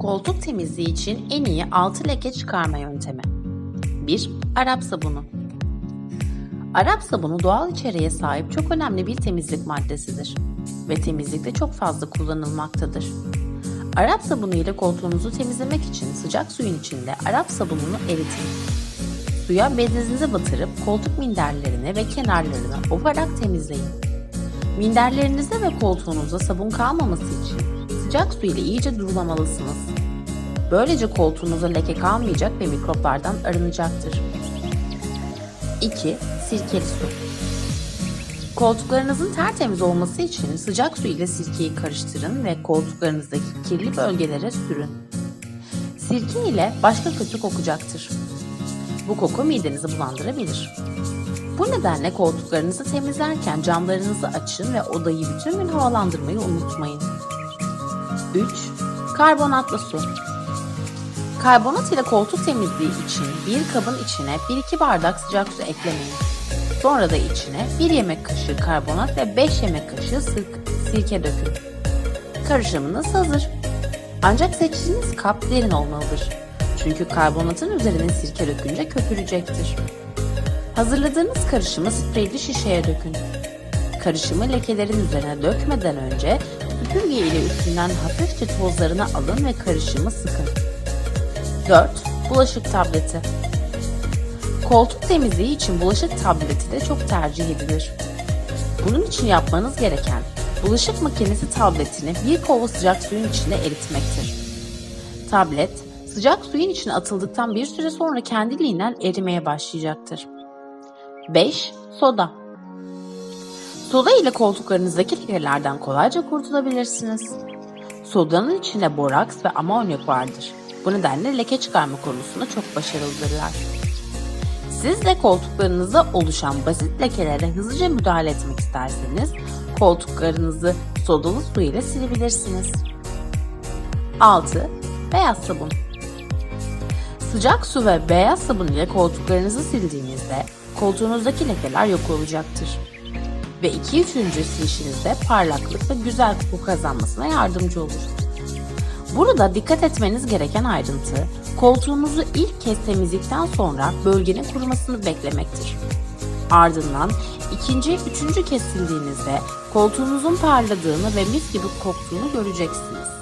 Koltuk temizliği için en iyi 6 leke çıkarma yöntemi. 1. Arap sabunu. Arap sabunu doğal içeriğe sahip çok önemli bir temizlik maddesidir ve temizlikte çok fazla kullanılmaktadır. Arap sabunu ile koltuğunuzu temizlemek için sıcak suyun içinde Arap sabununu eritin. Suya bezinizi batırıp koltuk minderlerini ve kenarlarını ovarak temizleyin. Minderlerinizde ve koltuğunuzda sabun kalmaması için sıcak su ile iyice durulamalısınız. Böylece koltuğunuza leke kalmayacak ve mikroplardan arınacaktır. 2. Sirkeli su. Koltuklarınızın tertemiz olması için sıcak su ile sirkeyi karıştırın ve koltuklarınızdaki kirli bölgelere sürün. Sirke ile başka kötü kokacaktır. Bu koku midenizi bulandırabilir. Bu nedenle koltuklarınızı temizlerken camlarınızı açın ve odayı bütün gün havalandırmayı unutmayın. 3. Karbonatlı su. Karbonat ile koltuk temizliği için bir kabın içine 1-2 bardak sıcak su eklemeyin. Sonra da içine 1 yemek kaşığı karbonat ve 5 yemek kaşığı sirke dökün. Karışımınız hazır. Ancak seçtiğiniz kap derin olmalıdır. Çünkü karbonatın üzerine sirke dökünce köpürecektir. Hazırladığınız karışımı spreyli şişeye dökün. Karışımı lekelerin üzerine dökmeden önce süpürge ile üstünden hafifçe tozlarını alın ve karışımı sıkın. 4. Bulaşık tableti. Koltuk temizliği için bulaşık tableti de çok tercih edilir. Bunun için yapmanız gereken bulaşık makinesi tabletini bir kova sıcak suyun içinde eritmektir. Tablet, sıcak suyun içine atıldıktan bir süre sonra kendiliğinden erimeye başlayacaktır. 5. Soda Soda ile koltuklarınızdaki lekelerden kolayca kurtulabilirsiniz. Sodanın içinde boraks ve amonyak vardır. Bu nedenle leke çıkarma konusunda çok başarılıdırlar. Siz de koltuklarınızda oluşan basit lekelere hızlıca müdahale etmek isterseniz koltuklarınızı sodalı su ile silebilirsiniz. 6. Beyaz sabun Sıcak su ve beyaz sabun ile koltuklarınızı sildiğinizde koltuğunuzdaki lekeler yok olacaktır. Ve 2-3. silişinizde parlaklık ve güzel koku kazanmasına yardımcı olur. Burada dikkat etmeniz gereken ayrıntı, koltuğunuzu ilk kez temizledikten sonra bölgenin kurumasını beklemektir. Ardından ikinci, üçüncü kez sildiğinizde koltuğunuzun parladığını ve mis gibi koktuğunu göreceksiniz.